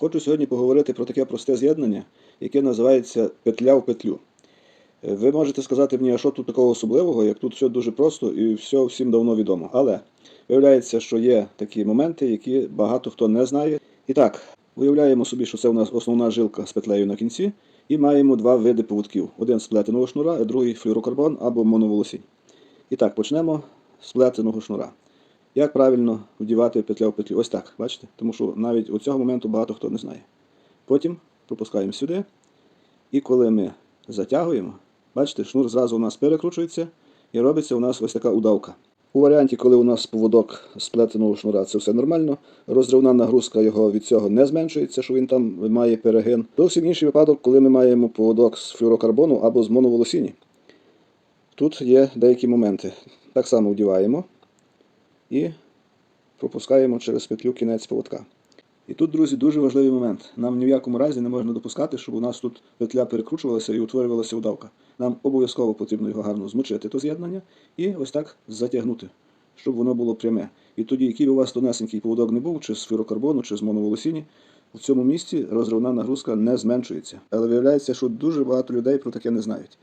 Хочу сьогодні поговорити про таке просте з'єднання, яке називається петля в петлю. Е, Ви можете сказати мені, а що тут такого особливого, як тут все дуже просто і все всім давно відомо. Але виявляється, що є такі моменти, які багато хто не знає. І так, уявляємо собі, що це у нас основна жилка з петлею на кінці, і маємо два види поводків: один з плетеного шнура, а другий флюрокарбон або моноволосінь. І так, почнемо з плетеного шнура. Як правильно вдівати петля в петлю? Ось так, бачите? Тому що навіть у цього моменту багато хто не знає. Потім пропускаємо сюди, і коли ми затягуємо, бачите, шнур зразу у нас перекручується і робиться у нас ось така удавка. У варіанті, коли у нас поводок з плетеного шнура, це все нормально. Розривна нагрузка його від цього не зменшується, що він там має перегин. Зовсім інший випадок, коли ми маємо поводок з флюрокарбону або з моноволосіні. Тут є деякі моменти. Так само вдіваємо і пропускаємо через петлю кінець поводка. І тут, друзі, дуже важливий момент. Нам ні в якому разі не можна допускати, щоб у нас тут петля перекручувалася і утворювалася удавка. Нам обов'язково потрібно його гарно змочити, то з'єднання, і ось так затягнути, щоб воно було пряме. І тоді, який у вас тонесенький поводок не був, чи з флюрокарбону, чи з моноволосіні, в цьому місці розривна нагрузка не зменшується. Але виявляється, що дуже багато людей про таке не знають.